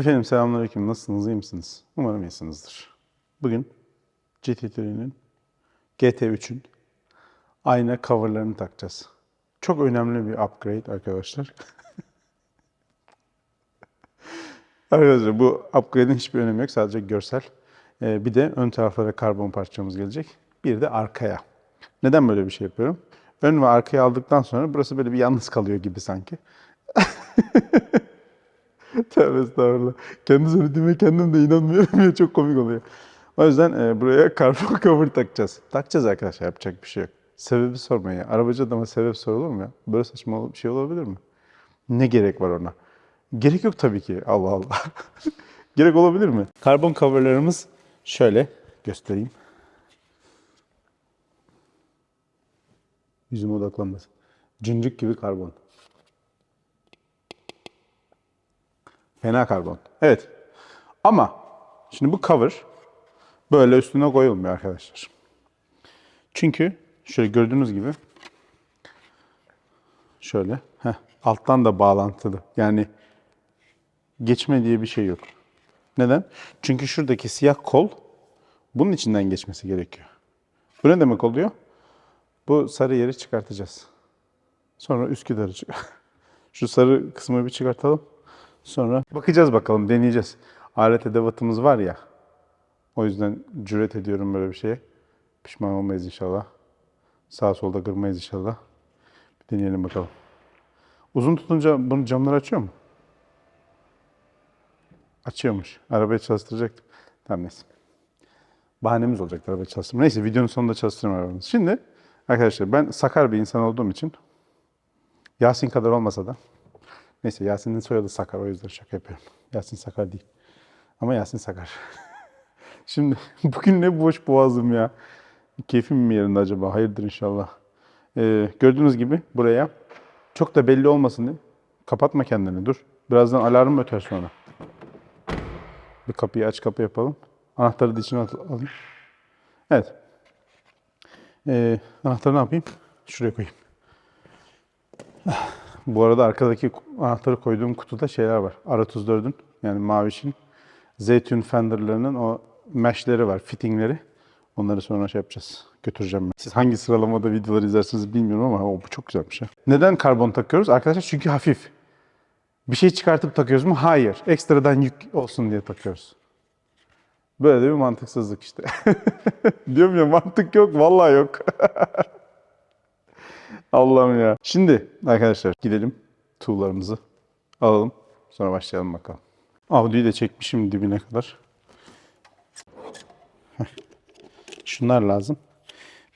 Efendim selamünaleyküm. Nasılsınız? iyi misiniz? Umarım iyisinizdir. Bugün GT3'nin GT3'ün ayna coverlarını takacağız. Çok önemli bir upgrade arkadaşlar. arkadaşlar bu upgrade'in hiçbir önemi yok. Sadece görsel. Ee, bir de ön taraflara karbon parçamız gelecek. Bir de arkaya. Neden böyle bir şey yapıyorum? Ön ve arkaya aldıktan sonra burası böyle bir yalnız kalıyor gibi sanki. Tövbe estağfurullah. Kendi söylediğime kendim de inanmıyorum ya çok komik oluyor. O yüzden e, buraya karbon cover takacağız. Takacağız arkadaşlar yapacak bir şey yok. Sebebi sormayın ya. Arabacı adama sebep sorulur mu ya? Böyle saçma bir şey olabilir mi? Ne gerek var ona? Gerek yok tabii ki. Allah Allah. gerek olabilir mi? Karbon coverlarımız şöyle göstereyim. Yüzüme odaklanmasın. Cıncık gibi karbon. Fena karbon. Evet. Ama şimdi bu cover böyle üstüne koyulmuyor arkadaşlar. Çünkü şöyle gördüğünüz gibi şöyle heh, alttan da bağlantılı. Yani geçme diye bir şey yok. Neden? Çünkü şuradaki siyah kol bunun içinden geçmesi gerekiyor. Bu ne demek oluyor? Bu sarı yeri çıkartacağız. Sonra Üsküdar'ı çık. Şu sarı kısmı bir çıkartalım. Sonra bakacağız bakalım, deneyeceğiz. Alet edevatımız var ya. O yüzden cüret ediyorum böyle bir şeye. Pişman olmayız inşallah. Sağ solda kırmayız inşallah. Bir deneyelim bakalım. Uzun tutunca bunu camları açıyor mu? Açıyormuş. Arabayı çalıştıracaktım. Tamam neyse. Bahanemiz olacak arabayı çalıştırma. Neyse videonun sonunda çalıştırma arabamızı. Şimdi arkadaşlar ben sakar bir insan olduğum için Yasin kadar olmasa da Neyse Yasin'in soyadı Sakar o yüzden şaka yapıyorum. Yasin Sakar değil. Ama Yasin Sakar. Şimdi bugün ne boş boğazım ya. Keyfim mi yerinde acaba? Hayırdır inşallah. Ee, gördüğünüz gibi buraya çok da belli olmasın diye kapatma kendini dur. Birazdan alarm öter sonra. Bir kapıyı aç kapı yapalım. Anahtarı da içine at- alayım. Evet. Ee, anahtarı ne yapayım? Şuraya koyayım. Bu arada arkadaki anahtarı koyduğum kutuda şeyler var. R34'ün yani Maviş'in Zeytun Fender'larının o mesh'leri var, fittingleri. Onları sonra şey yapacağız. Götüreceğim ben. Siz hangi sıralamada videoları izlersiniz bilmiyorum ama o, bu çok güzelmiş ya. Neden karbon takıyoruz? Arkadaşlar çünkü hafif. Bir şey çıkartıp takıyoruz mu? Hayır. Ekstradan yük olsun diye takıyoruz. Böyle de bir mantıksızlık işte. Diyorum ya mantık yok. Vallahi yok. Allah'ım ya. Şimdi arkadaşlar gidelim tuğlarımızı alalım. Sonra başlayalım bakalım. Audi'yi de çekmişim dibine kadar. Şunlar lazım.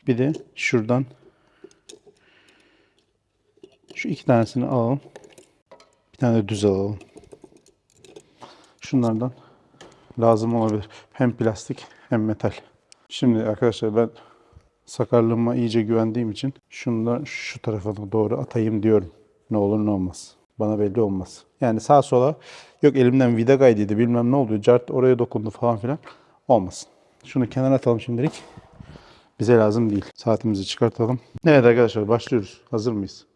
Bir de şuradan şu iki tanesini alalım. Bir tane de düz alalım. Şunlardan lazım olabilir. Hem plastik hem metal. Şimdi arkadaşlar ben sakarlığıma iyice güvendiğim için şunu da şu tarafa doğru atayım diyorum. Ne olur ne olmaz. Bana belli olmaz. Yani sağa sola yok elimden vida kaydıydı bilmem ne oldu. Cart oraya dokundu falan filan. Olmasın. Şunu kenara atalım şimdilik. Bize lazım değil. Saatimizi çıkartalım. Evet arkadaşlar başlıyoruz. Hazır mıyız?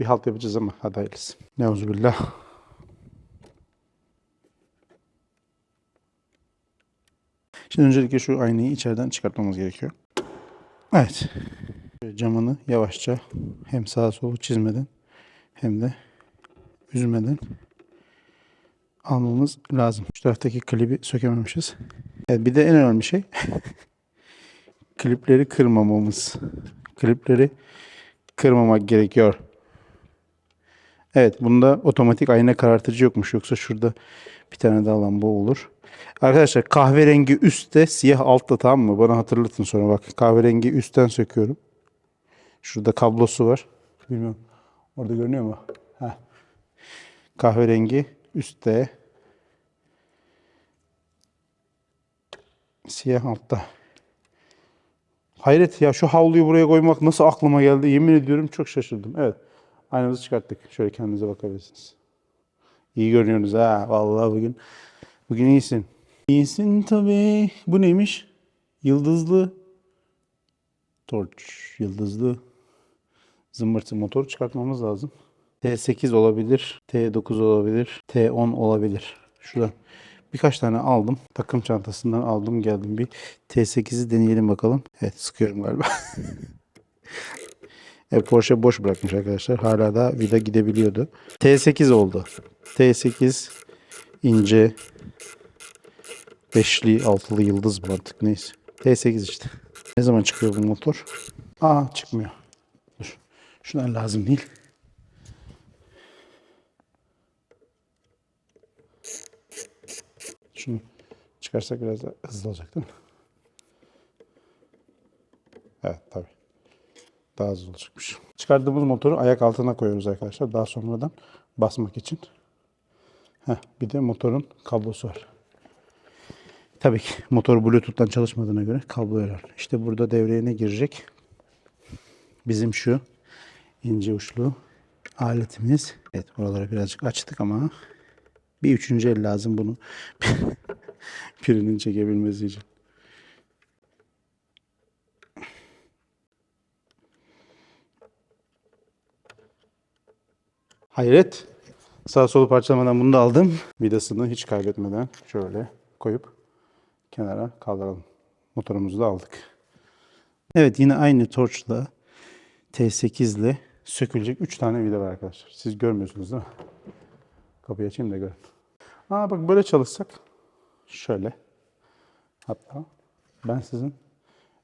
Bir halt yapacağız ama hadi hayırlısı. Neuzubillah. Şimdi öncelikle şu aynayı içeriden çıkartmamız gerekiyor. Evet. Camını yavaşça hem sağa sola çizmeden hem de üzmeden almamız lazım. Şu taraftaki klibi sökememişiz. Evet, bir de en önemli şey klipleri kırmamamız. Klipleri kırmamak gerekiyor. Evet bunda otomatik ayna karartıcı yokmuş. Yoksa şurada bir tane daha lamba olur. Arkadaşlar kahverengi üstte siyah altta tamam mı? Bana hatırlatın sonra bak. Kahverengi üstten söküyorum. Şurada kablosu var. Bilmiyorum. Orada görünüyor mu? Heh. Kahverengi üstte. Siyah altta. Hayret ya şu havluyu buraya koymak nasıl aklıma geldi yemin ediyorum çok şaşırdım. Evet. Aynamızı çıkarttık. Şöyle kendinize bakabilirsiniz. İyi görünüyorsunuz ha. Vallahi bugün bugün iyisin. İyisin tabii. Bu neymiş? Yıldızlı torç. Yıldızlı zımbırtı motor çıkartmamız lazım. T8 olabilir. T9 olabilir. T10 olabilir. Şuradan birkaç tane aldım. Takım çantasından aldım geldim. Bir T8'i deneyelim bakalım. Evet sıkıyorum galiba. e, Porsche boş bırakmış arkadaşlar. Hala da vida gidebiliyordu. T8 oldu. T8 ince beşli altılı yıldız mı artık neyse. T8 işte. Ne zaman çıkıyor bu motor? Aa çıkmıyor. Dur. Şunlar lazım değil. Şunu çıkarsak biraz da hızlı olacak değil mi? Evet tabii. Daha hızlı olacakmış. Çıkardığımız motoru ayak altına koyuyoruz arkadaşlar. Daha sonradan basmak için. Heh, bir de motorun kablosu var. Tabii ki motor Bluetooth'tan çalışmadığına göre kablo önemli. İşte burada devreye ne girecek? Bizim şu ince uçlu aletimiz. Evet oraları birazcık açtık ama bir üçüncü el lazım bunu birinin çekebilmesi için. Hayret. Sağ solu parçalamadan bunu da aldım. Vidasını hiç kaybetmeden şöyle koyup kenara kaldıralım. Motorumuzu da aldık. Evet yine aynı torçla T8 ile sökülecek 3 tane vida var arkadaşlar. Siz görmüyorsunuz değil mi? Kapıyı açayım da görün. Aa bak böyle çalışsak şöyle. Hatta ben sizin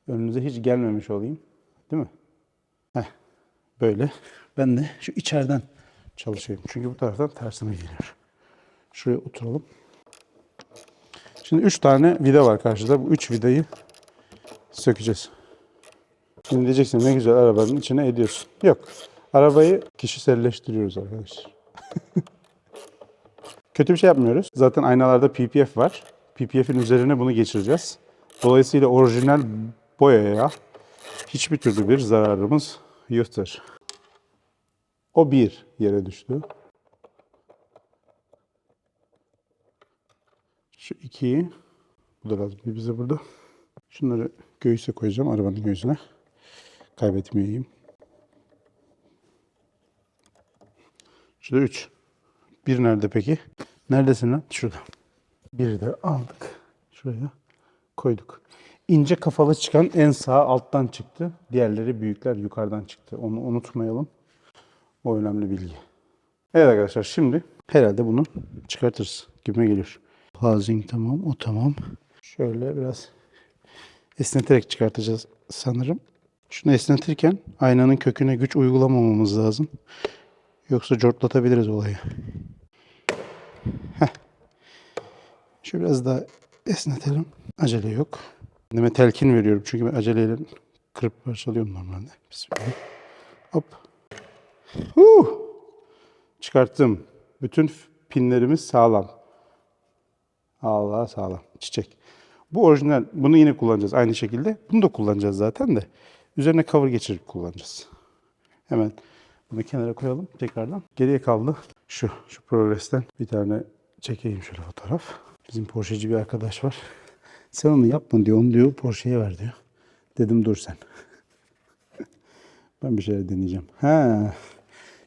önünüze hiç gelmemiş olayım. Değil mi? Heh, böyle. Ben de şu içeriden çalışayım. Çünkü bu taraftan tersine geliyor. Şuraya oturalım. Şimdi 3 tane vida var karşıda. Bu 3 vidayı sökeceğiz. Şimdi diyeceksin ne güzel arabanın içine ediyorsun. Yok. Arabayı kişiselleştiriyoruz arkadaşlar. Kötü bir şey yapmıyoruz. Zaten aynalarda PPF var. PPF'in üzerine bunu geçireceğiz. Dolayısıyla orijinal boyaya hiçbir türlü bir zararımız yoktur. O bir yere düştü. Şu ikiyi, bu da lazım bize burada. Şunları göğüse koyacağım, arabanın göğsüne. Kaybetmeyeyim. Şurada üç. Bir nerede peki? Neredesin lan? Şurada. Biri de aldık. Şuraya koyduk. İnce kafalı çıkan en sağ alttan çıktı. Diğerleri büyükler yukarıdan çıktı. Onu unutmayalım. O önemli bilgi. Evet arkadaşlar şimdi herhalde bunu çıkartırız gibime geliyor. Housing tamam, o tamam. Şöyle biraz esneterek çıkartacağız sanırım. Şunu esnetirken aynanın köküne güç uygulamamamız lazım. Yoksa cortlatabiliriz olayı. Heh. Şu biraz daha esnetelim. Acele yok. Kendime telkin veriyorum çünkü ben aceleyle kırıp parçalıyorum normalde. Bismillah. Hop. Huh! Çıkarttım. Bütün pinlerimiz sağlam. Allah sağlam. Çiçek. Bu orijinal. Bunu yine kullanacağız aynı şekilde. Bunu da kullanacağız zaten de. Üzerine cover geçirip kullanacağız. Hemen bunu kenara koyalım tekrardan. Geriye kaldı şu. Şu Progress'ten bir tane çekeyim şöyle fotoğraf. Bizim Porsche'ci bir arkadaş var. Sen onu yapma diyor. Onu diyor Porsche'ye ver diyor. Dedim dur sen. ben bir şeyler deneyeceğim. Ha.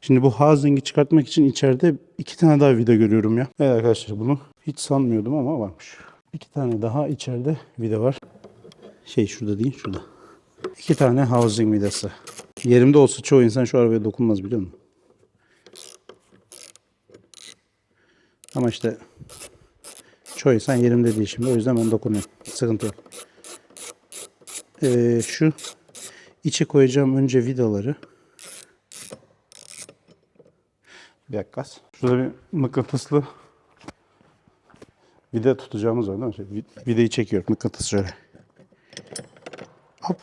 Şimdi bu housing'i çıkartmak için içeride iki tane daha vida görüyorum ya. Evet arkadaşlar bunu hiç sanmıyordum ama varmış. İki tane daha içeride vida var. Şey şurada değil şurada. İki tane housing vidası. Yerimde olsa çoğu insan şu arabaya dokunmaz biliyor musun? Ama işte çoğu insan yerimde değil şimdi. O yüzden ben dokunuyorum. Sıkıntı yok. Ee, şu içe koyacağım önce vidaları. Bir dakika. Şurada bir mıknatıslı vida tutacağımız var değil mi? Şey, vid- vidayı çekiyor mıknatıs şöyle. Hop.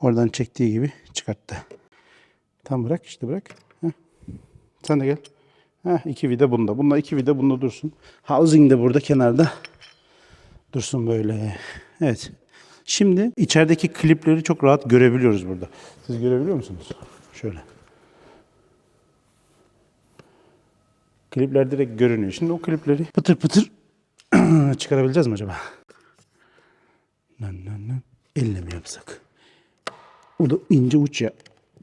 Oradan çektiği gibi çıkarttı. Tam bırak işte bırak. Heh. Sen de gel. Heh, iki vida bunda. Bunda iki vida bunda dursun. Housing de burada kenarda dursun böyle. Evet. Şimdi içerideki klipleri çok rahat görebiliyoruz burada. Siz görebiliyor musunuz? Şöyle. Klipler direkt görünüyor. Şimdi o klipleri pıtır pıtır çıkarabileceğiz mi acaba? Lan lan lan. Elle mi yapsak? O da ince uç ya.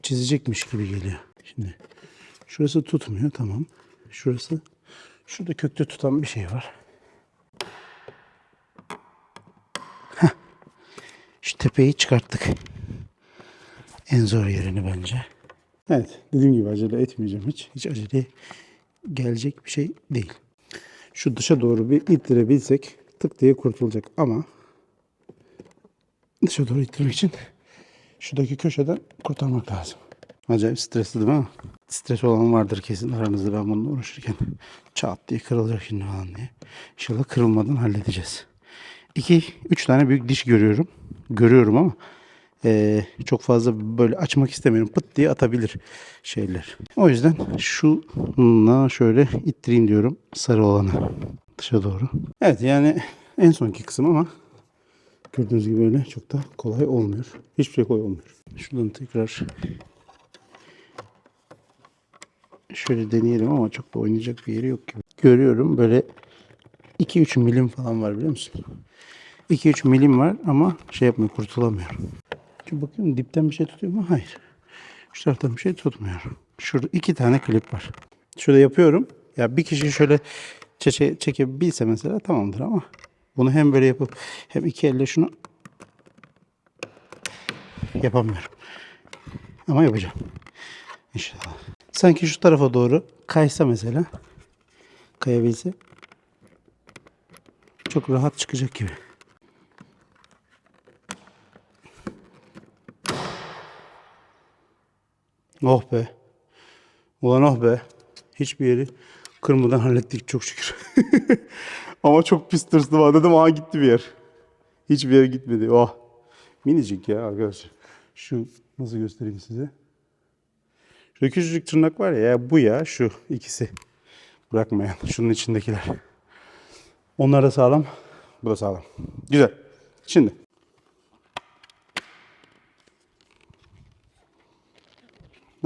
Çizecekmiş gibi geliyor. Şimdi şurası tutmuyor tamam. Şurası Şurada kökte tutan bir şey var. Heh. Şu tepeyi çıkarttık. En zor yerini bence. Evet, dediğim gibi acele etmeyeceğim hiç. Hiç acele gelecek bir şey değil. Şu dışa doğru bir ittirebilsek tık diye kurtulacak ama dışa doğru ittirmek için şuradaki köşeden kurtarmak lazım. Acayip stresli değil mi? Stres olan vardır kesin aranızda ben bununla uğraşırken. Çat diye kırılacak şimdi falan diye. İnşallah kırılmadan halledeceğiz. İki, üç tane büyük diş görüyorum. Görüyorum ama eee, çok fazla böyle açmak istemiyorum. Pıt diye atabilir şeyler. O yüzden şunla şöyle ittireyim diyorum sarı olanı dışa doğru. Evet yani en sonki kısım ama gördüğünüz gibi öyle çok da kolay olmuyor. Hiçbir şey kolay olmuyor. Şuradan tekrar şöyle deneyelim ama çok da oynayacak bir yeri yok gibi. Görüyorum böyle 2-3 milim falan var biliyor musun? 2-3 milim var ama şey yapmıyor kurtulamıyorum. Şimdi bakıyorum dipten bir şey tutuyor mu? Hayır. Şu taraftan bir şey tutmuyor. Şurada iki tane klip var. Şurada yapıyorum. Ya bir kişi şöyle çeke, çekebilse mesela tamamdır ama bunu hem böyle yapıp hem iki elle şunu yapamıyorum. Ama yapacağım. İnşallah. Sanki şu tarafa doğru kaysa mesela kayabilse çok rahat çıkacak gibi. Oh be. Ulan oh be. Hiçbir yeri kırmadan hallettik çok şükür. Ama çok pis tırstım ha. Dedim aha gitti bir yer. Hiçbir yere gitmedi. Oh. Minicik ya arkadaşlar. Şu nasıl göstereyim size? Şu küçücük tırnak var ya bu ya şu ikisi. Bırakmayan. Şunun içindekiler. Onlar da sağlam. Bu da sağlam. Güzel. Şimdi.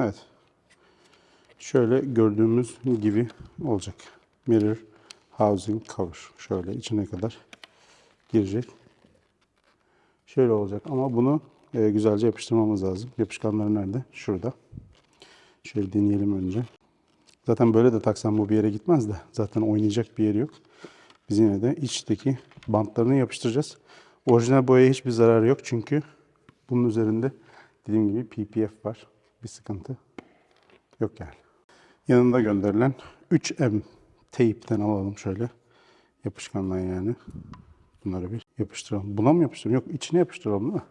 Evet. Şöyle gördüğümüz gibi olacak. Mirror housing cover. Şöyle içine kadar girecek. Şöyle olacak ama bunu e, güzelce yapıştırmamız lazım. Yapışkanları nerede? Şurada. Şöyle deneyelim önce. Zaten böyle de taksam bu bir yere gitmez de. Zaten oynayacak bir yeri yok. Biz yine de içteki bantlarını yapıştıracağız. Orijinal boyaya hiçbir zararı yok çünkü bunun üzerinde dediğim gibi PPF var. Bir sıkıntı yok yani. Yanında gönderilen 3M teyipten alalım şöyle. Yapışkandan yani. Bunları bir yapıştıralım. Buna mı yapıştıralım? Yok içine yapıştıralım değil mi?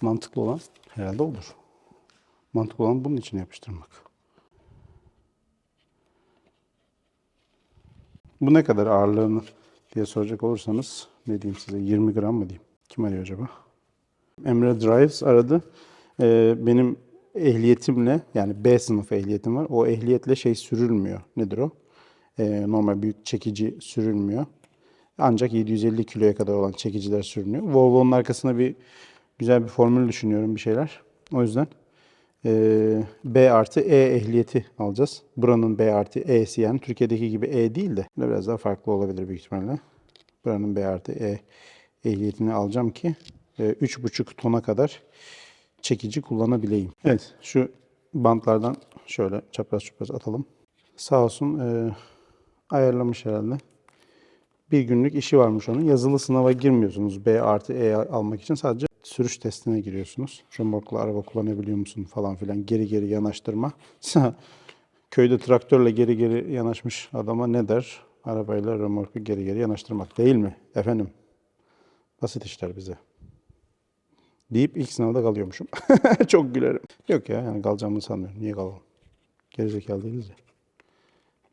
Mantıklı olan herhalde olur. Mantıklı olan bunun içine yapıştırmak. Bu ne kadar ağırlığını diye soracak olursanız ne diyeyim size 20 gram mı diyeyim? Kim arıyor acaba? Emre Drives aradı. Ee, benim ehliyetimle yani B sınıfı ehliyetim var. O ehliyetle şey sürülmüyor. Nedir o? Ee, normal büyük çekici sürülmüyor. Ancak 750 kiloya kadar olan çekiciler sürünüyor. Volvo'nun arkasına bir güzel bir formül düşünüyorum bir şeyler. O yüzden ee, B artı E ehliyeti alacağız. Buranın B artı E'si yani Türkiye'deki gibi E değil de biraz daha farklı olabilir büyük ihtimalle. Buranın B artı E ehliyetini alacağım ki e, 3,5 tona kadar çekici kullanabileyim. Evet şu bantlardan şöyle çapraz çapraz atalım. Sağ olsun e, ayarlamış herhalde. Bir günlük işi varmış onun. Yazılı sınava girmiyorsunuz B artı E almak için. Sadece sürüş testine giriyorsunuz. Römorkla araba kullanabiliyor musun falan filan. Geri geri yanaştırma. Köyde traktörle geri geri yanaşmış adama ne der? Arabayla römorku geri geri yanaştırmak değil mi? Efendim. Basit işler bize. Deyip ilk sınavda kalıyormuşum. Çok gülerim. Yok ya yani kalacağımı sanmıyorum. Niye kalalım? Gerizekalı değiliz ya.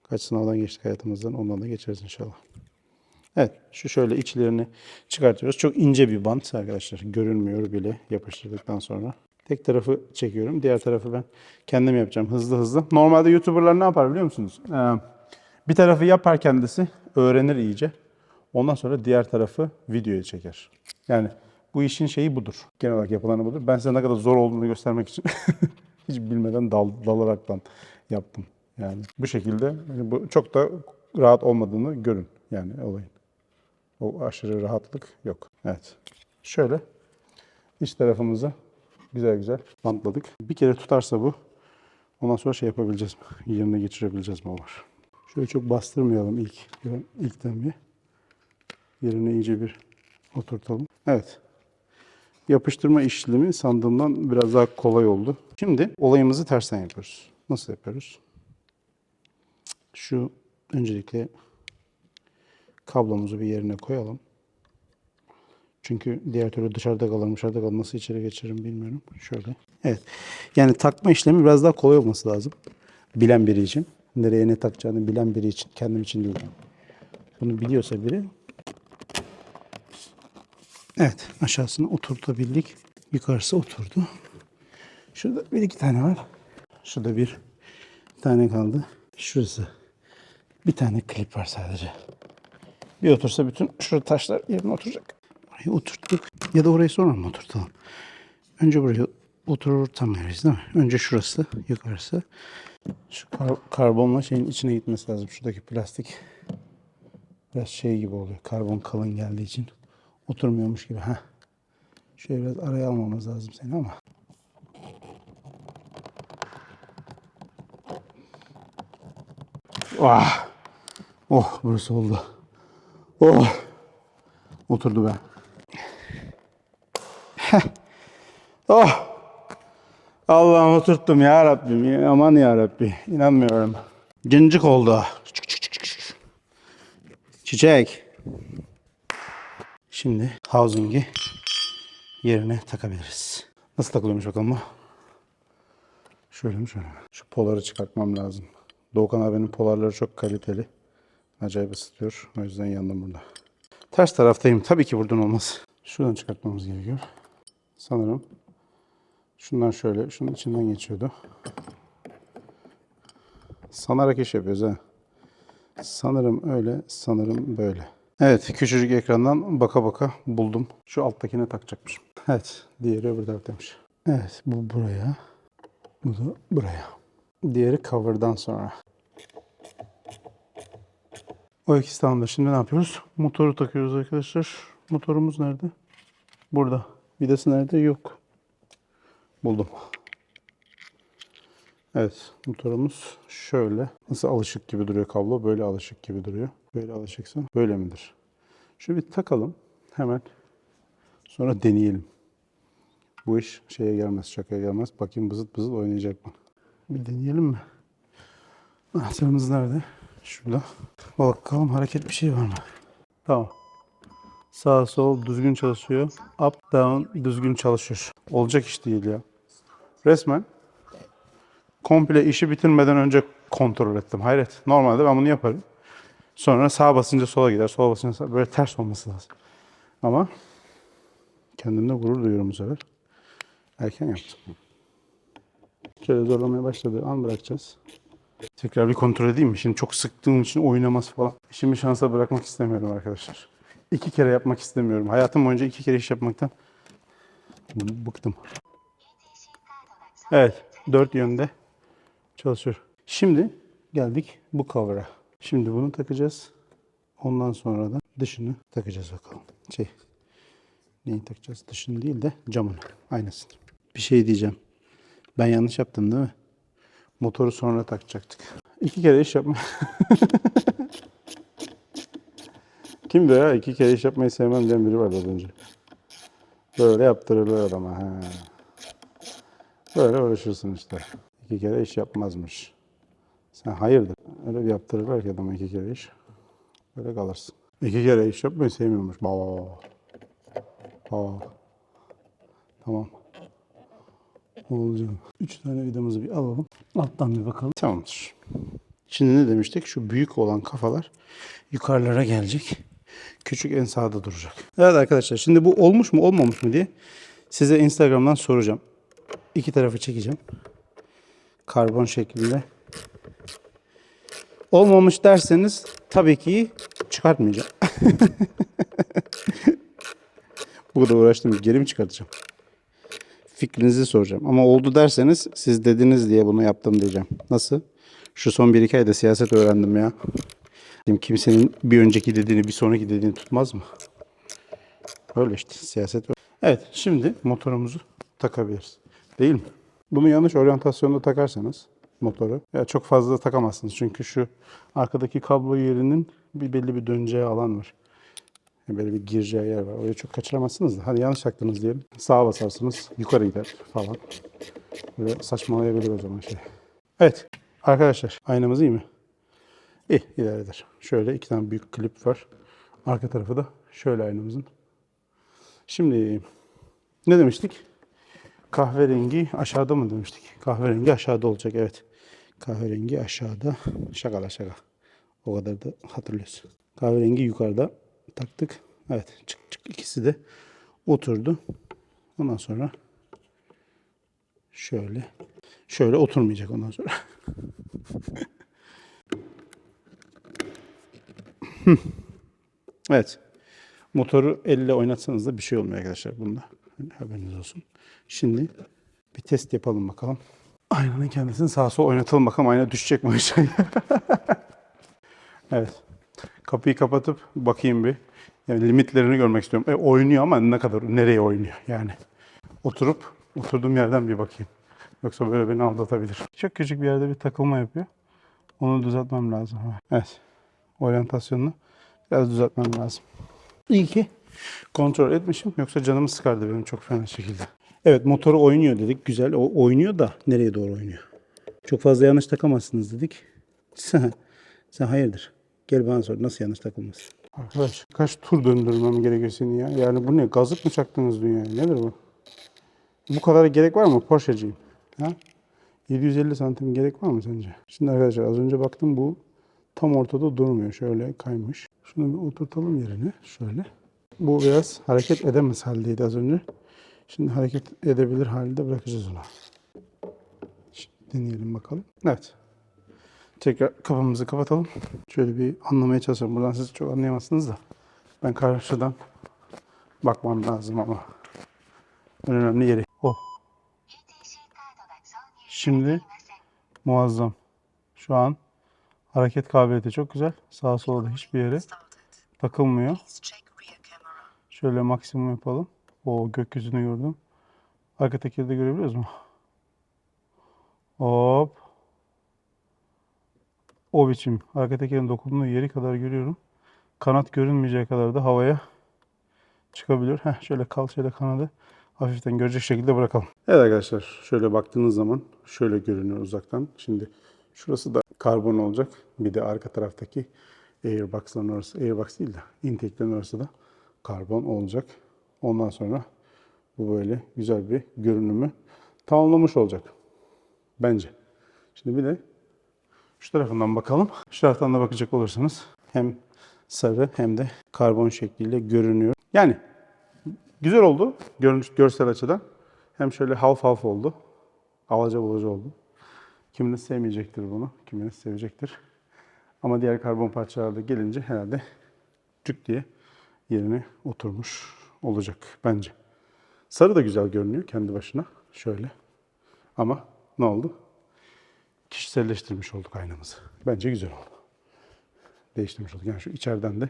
Kaç sınavdan geçtik hayatımızdan ondan da geçeriz inşallah. Evet şu şöyle içlerini çıkartıyoruz. Çok ince bir bant arkadaşlar. Görünmüyor bile yapıştırdıktan sonra. Tek tarafı çekiyorum. Diğer tarafı ben kendim yapacağım hızlı hızlı. Normalde YouTuber'lar ne yapar biliyor musunuz? Ee, bir tarafı yapar kendisi. Öğrenir iyice. Ondan sonra diğer tarafı videoya çeker. Yani bu işin şeyi budur. Genel olarak yapılanı budur. Ben size ne kadar zor olduğunu göstermek için hiç bilmeden dal, dalaraktan yaptım. Yani bu şekilde yani bu çok da rahat olmadığını görün yani olayın. O aşırı rahatlık yok. Evet. Şöyle iç tarafımızı güzel güzel bantladık. Bir kere tutarsa bu ondan sonra şey yapabileceğiz mi? Yerine geçirebileceğiz mi o var. Şöyle çok bastırmayalım ilk ilkten bir. Yerine iyice bir oturtalım. Evet. Yapıştırma işlemi sandığımdan biraz daha kolay oldu. Şimdi olayımızı tersten yapıyoruz. Nasıl yapıyoruz? Şu öncelikle kablomuzu bir yerine koyalım. Çünkü diğer türlü dışarıda kalır, dışarıda kalır. Nasıl içeri geçiririm bilmiyorum. Şöyle. Evet. Yani takma işlemi biraz daha kolay olması lazım. Bilen biri için. Nereye ne takacağını bilen biri için. Kendim için değil. Bunu biliyorsa biri. Evet. Aşağısını oturtabildik. Yukarısı oturdu. Şurada bir iki tane var. Şurada bir tane kaldı. Şurası. Bir tane klip var sadece. Bir otursa bütün şu taşlar yerine oturacak. Orayı oturttuk. Ya da orayı sonra mı oturtalım? Önce burayı oturtamayız değil mi? Önce şurası, yukarısı. Şu kar- karbonla şeyin içine gitmesi lazım. Şuradaki plastik biraz şey gibi oluyor. Karbon kalın geldiği için oturmuyormuş gibi. Heh. Şöyle biraz araya almamız lazım seni ama. Ah. Oh burası oldu. Oh. Oturdu be. Heh. oh. Allah'ım oturttum ya Rabbim. Aman ya Rabbi. İnanmıyorum. Cincik oldu. Çiçek. Şimdi housing'i yerine takabiliriz. Nasıl takılıyormuş bakalım bu? Şöyle mi şöyle mi? Şu poları çıkartmam lazım. Doğukan abinin polarları çok kaliteli. Acayip ısıtıyor. O yüzden yandım burada. Ters taraftayım. Tabii ki buradan olmaz. Şuradan çıkartmamız gerekiyor. Sanırım şundan şöyle, şunun içinden geçiyordu. Sanarak iş yapıyoruz ha. Sanırım öyle, sanırım böyle. Evet, küçücük ekrandan baka baka buldum. Şu alttakine takacakmışım. Evet, diğeri öbür taraftaymış. Evet, bu buraya. Bu da buraya. Diğeri cover'dan sonra. O ikisi tamamdır. Şimdi ne yapıyoruz? Motoru takıyoruz arkadaşlar. Motorumuz nerede? Burada. Vidası nerede? Yok. Buldum. Evet. Motorumuz şöyle. Nasıl alışık gibi duruyor kablo? Böyle alışık gibi duruyor. Böyle alışıksa böyle midir? Şunu bir takalım. Hemen. Sonra deneyelim. Bu iş şeye gelmez, şakaya gelmez. Bakayım bızıt bızıt oynayacak mı? Bir deneyelim mi? Anahtarımız nerede? Şurada. Bakalım hareket bir şey var mı? Tamam. Sağ sol düzgün çalışıyor. Up down düzgün çalışıyor. Olacak iş değil ya. Resmen komple işi bitirmeden önce kontrol ettim. Hayret. Normalde ben bunu yaparım. Sonra sağa basınca sola gider. Sola basınca sağa. Böyle ters olması lazım. Ama kendimde gurur duyuyorum bu sefer. Erken yaptım. Şöyle zorlamaya başladığı an bırakacağız. Tekrar bir kontrol edeyim mi? Şimdi çok sıktığım için oynamaz falan. İşimi şansa bırakmak istemiyorum arkadaşlar. İki kere yapmak istemiyorum. Hayatım boyunca iki kere iş yapmaktan bıktım. Evet, dört yönde çalışıyor. Şimdi geldik bu cover'a. Şimdi bunu takacağız. Ondan sonra da dışını takacağız bakalım. Şey, neyi takacağız? Dışını değil de camını. Aynısını. Bir şey diyeceğim. Ben yanlış yaptım değil mi? Motoru sonra takacaktık. İki kere iş yapma. Kimdi ya? İki kere iş yapmayı sevmem diyen biri vardı az önce. Böyle yaptırılıyor adama. He. Böyle uğraşırsın işte. İki kere iş yapmazmış. Sen hayırdır? Öyle yaptırırlar ki adama iki kere iş. Böyle kalırsın. İki kere iş yapmayı sevmiyormuş. Baba. Baba. Tamam. Olacağım. Üç tane vidamızı bir alalım. Alttan bir bakalım. Tamamdır. Şimdi ne demiştik? Şu büyük olan kafalar yukarılara gelecek. Küçük en sağda duracak. Evet arkadaşlar şimdi bu olmuş mu olmamış mı diye size Instagram'dan soracağım. İki tarafı çekeceğim. Karbon şeklinde. Olmamış derseniz tabii ki çıkartmayacağım. Bu kadar uğraştım. Geri mi çıkartacağım? fikrinizi soracağım. Ama oldu derseniz siz dediniz diye bunu yaptım diyeceğim. Nasıl? Şu son bir iki ayda siyaset öğrendim ya. Kimsenin bir önceki dediğini bir sonraki dediğini tutmaz mı? Öyle işte siyaset. Evet şimdi motorumuzu takabiliriz. Değil mi? Bunu yanlış oryantasyonda takarsanız motoru. Ya çok fazla takamazsınız çünkü şu arkadaki kablo yerinin bir belli bir döneceği alan var. Böyle bir gireceği yer var. Orayı çok kaçıramazsınız da. Hadi yanlış taktınız diyelim. Sağa basarsınız. Yukarı gider falan. Böyle saçmalayabilir o zaman şey. Evet. Arkadaşlar aynamız iyi mi? İyi idare. Şöyle iki tane büyük klip var. Arka tarafı da şöyle aynamızın. Şimdi ne demiştik? Kahverengi aşağıda mı demiştik? Kahverengi aşağıda olacak evet. Kahverengi aşağıda. Şaka la şaka. O kadar da hatırlıyoruz. Kahverengi yukarıda taktık. Evet çık çık ikisi de oturdu. Ondan sonra şöyle şöyle oturmayacak ondan sonra. evet. Motoru elle oynatsanız da bir şey olmuyor arkadaşlar bunda. Haberiniz olsun. Şimdi bir test yapalım bakalım. Aynanın kendisini sağa sola oynatalım bakalım ayna düşecek mi aşağıya. evet. Kapıyı kapatıp bakayım bir. Yani limitlerini görmek istiyorum. E, oynuyor ama ne kadar, nereye oynuyor yani. Oturup oturduğum yerden bir bakayım. Yoksa böyle beni aldatabilir. Çok küçük bir yerde bir takılma yapıyor. Onu düzeltmem lazım. Evet. Oryantasyonunu biraz düzeltmem lazım. İyi ki kontrol etmişim. Yoksa canımı sıkardı benim çok fena şekilde. Evet motoru oynuyor dedik. Güzel. O oynuyor da nereye doğru oynuyor? Çok fazla yanlış takamazsınız dedik. Sen, hayırdır? Gel bana sor. Nasıl yanlış takılmaz? Arkadaş kaç tur döndürmem gerekiyor seni ya? Yani bu ne? Gazık mı çaktınız dünyaya? Nedir bu? Bu kadar gerek var mı Porsche'ciyim? Ha? 750 santim gerek var mı sence? Şimdi arkadaşlar az önce baktım bu tam ortada durmuyor. Şöyle kaymış. Şunu bir oturtalım yerine. Şöyle. Bu biraz hareket edemez haldeydi az önce. Şimdi hareket edebilir halde bırakacağız onu. Şimdi deneyelim bakalım. Evet. Tekrar kafamızı kapatalım. Şöyle bir anlamaya çalışalım. Buradan siz çok anlayamazsınız da. Ben karşıdan bakmam lazım ama. En önemli yeri. Oh. Şimdi muazzam. Şu an hareket kabiliyeti çok güzel. Sağa sola da hiçbir yere takılmıyor. Şöyle maksimum yapalım. O gökyüzünü gördüm. Arka tekeri de görebiliyoruz mu? Hop. O biçim. Arka tekerin dokunduğu yeri kadar görüyorum. Kanat görünmeyeceği kadar da havaya çıkabilir. Heh, şöyle kalçayla kanadı hafiften görecek şekilde bırakalım. Evet arkadaşlar şöyle baktığınız zaman şöyle görünüyor uzaktan. Şimdi şurası da karbon olacak. Bir de arka taraftaki airbox'ların orası. Airbox değil de intake'lerin orası da karbon olacak. Ondan sonra bu böyle güzel bir görünümü tamamlamış olacak. Bence. Şimdi bir de şu tarafından bakalım. Şu taraftan da bakacak olursanız hem sarı hem de karbon şekliyle görünüyor. Yani güzel oldu görünüş, görsel açıdan. Hem şöyle half half oldu. Alaca bulaca oldu. Kiminiz sevmeyecektir bunu, kiminiz sevecektir. Ama diğer karbon parçaları da gelince herhalde cük diye yerine oturmuş olacak bence. Sarı da güzel görünüyor kendi başına. Şöyle. Ama ne oldu? Kişiselleştirmiş olduk aynamızı. Bence güzel oldu. Değiştirmiş olduk. Yani şu içeriden de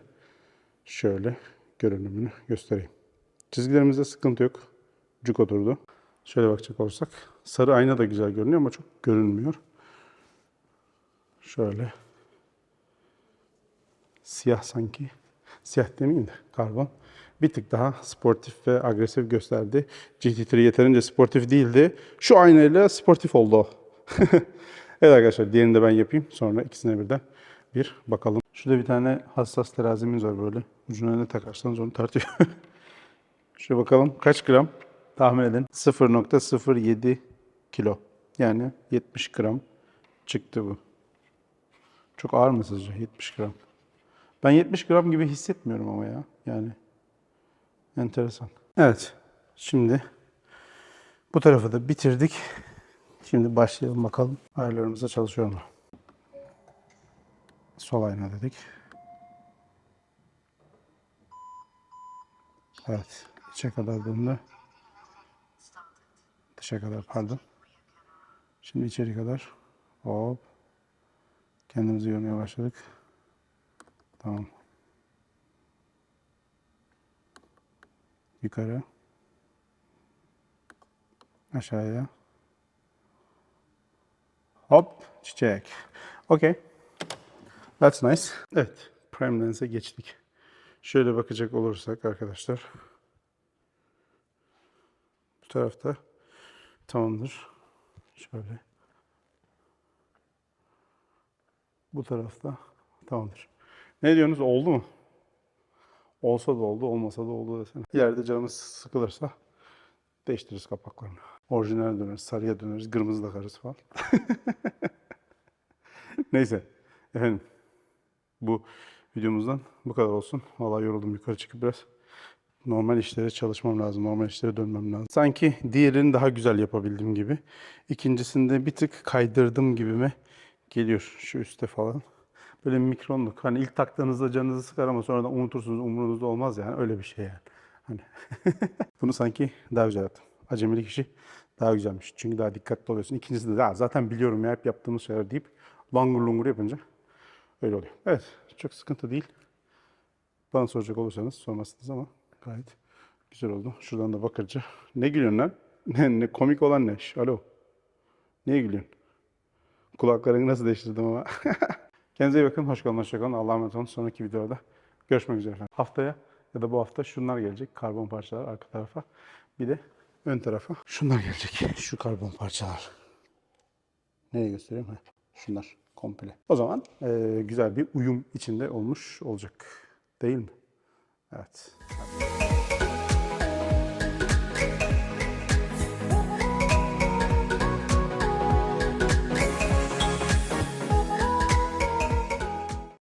şöyle görünümünü göstereyim. Çizgilerimizde sıkıntı yok. Cuk oturdu. Şöyle bakacak olursak sarı ayna da güzel görünüyor ama çok görünmüyor. Şöyle siyah sanki. Siyah demeyeyim de karbon. Bir tık daha sportif ve agresif gösterdi. GT3 yeterince sportif değildi. Şu aynayla sportif oldu evet arkadaşlar diğerini de ben yapayım. Sonra ikisine birden bir bakalım. Şurada bir tane hassas terazimiz var böyle. Ucuna ne takarsanız onu tartıyor. Şuraya bakalım kaç gram? Tahmin edin. 0.07 kilo. Yani 70 gram çıktı bu. Çok ağır mı sizce 70 gram? Ben 70 gram gibi hissetmiyorum ama ya. Yani enteresan. Evet. Şimdi bu tarafı da bitirdik. Şimdi başlayalım bakalım. Ayarlarımızda çalışıyor mu? Sol ayna dedik. Evet. İçe kadar döndü. Dışa kadar pardon. Şimdi içeri kadar. Hop. Kendimizi görmeye başladık. Tamam. Yukarı. Aşağıya. Hop çiçek. Okay. That's nice. Evet. Prime Lens'e geçtik. Şöyle bakacak olursak arkadaşlar. Bu tarafta tamamdır. Şöyle. Bu tarafta tamamdır. Ne diyorsunuz? Oldu mu? Olsa da oldu, olmasa da oldu desene. İleride canımız sıkılırsa değiştiririz kapaklarını. Orijinal döneriz, sarıya döneriz, kırmızı takarız falan. Neyse. Efendim. Bu videomuzdan bu kadar olsun. Vallahi yoruldum yukarı çıkıp biraz. Normal işlere çalışmam lazım. Normal işlere dönmem lazım. Sanki diğerini daha güzel yapabildim gibi. İkincisinde bir tık kaydırdım gibime geliyor. Şu üstte falan. Böyle mikronluk. Hani ilk taktığınızda canınızı sıkar ama sonradan unutursunuz. Umurunuzda olmaz yani. Öyle bir şey yani. Hani bunu sanki daha güzel yaptım. Acemilik işi daha güzelmiş. Çünkü daha dikkatli oluyorsun. İkincisi de "Ya zaten biliyorum ya hep yaptığımız şeyler deyip langur lungur yapınca öyle oluyor. Evet. Çok sıkıntı değil. Bana soracak olursanız sormazsınız ama gayet güzel oldu. Şuradan da bakırca. Ne gülüyorsun lan? Ne, ne komik olan ne? Alo. Niye gülüyorsun? Kulaklarını nasıl değiştirdim ama. Kendinize iyi bakın. Hoş kalın, hoşça kalın. Allah'a emanet olun. Sonraki videoda görüşmek üzere efendim. Haftaya ya da bu hafta şunlar gelecek. Karbon parçalar arka tarafa. Bir de ön tarafa. Şunlar gelecek. Şu karbon parçalar. Nereye göstereyim? Ha, şunlar komple. O zaman eee, güzel bir uyum içinde olmuş olacak. Değil mi? Evet.